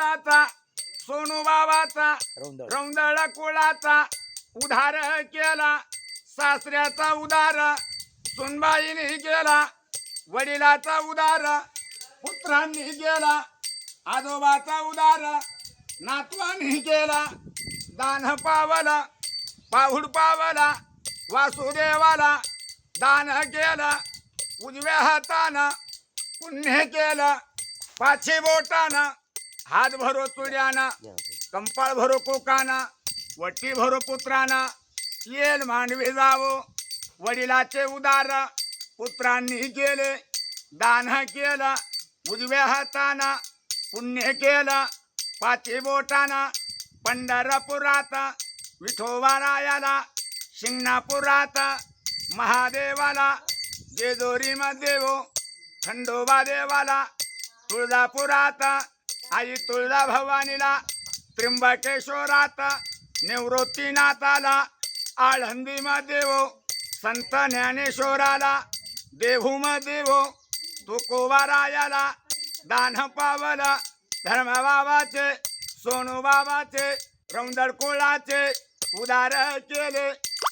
कुलाचा सोनू बाबाचा रौंदळ. रौंदळ कुळाचा उधार केला सासऱ्याचा उदार सुनबाईने केला वडिलाचा उदार पुत्रांनी केला आजोबाचा उदार नातवांनी केला दान पावला पाहुड पावला वासुदेवाला दान केलं उजव्या हातानं पुण्य केलं पाचशे बोटानं हात भरो चुड्यानं कंपाळ भरो कोकाना वटी भरो पुत्राना येल मांडवे जावो वडिलाचे उदार पुत्रांनी केले दान केलं उजव्या हाताना पुण्य केलं पाची बोटाना पंढरपुरात विठोबारायाला शिंगणापुरात महादेवाला जेजोरीमध्ये देवो खंडोबा देवाला तुळजापुरात आई तुळजा भवानीला त्र्यंबकेश्वरात निवृत्तीनाथाला आळंदीमा देवो संत ज्ञानेश्वराला देहूम देवो तुकोबारायाला दान पावला धर्मबाबाचे सोनू बाबाचे उदार केले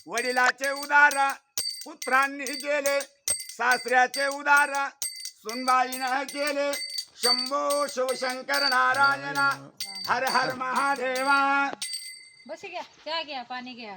वडिलाचे उदार पुत्रांनी केले सासऱ्याचे उदार सुनबाईनं केले शंभो शिवशंकर नारायणा हर हर महादेवा. बस घ्या चहा घ्या पाणी घ्या.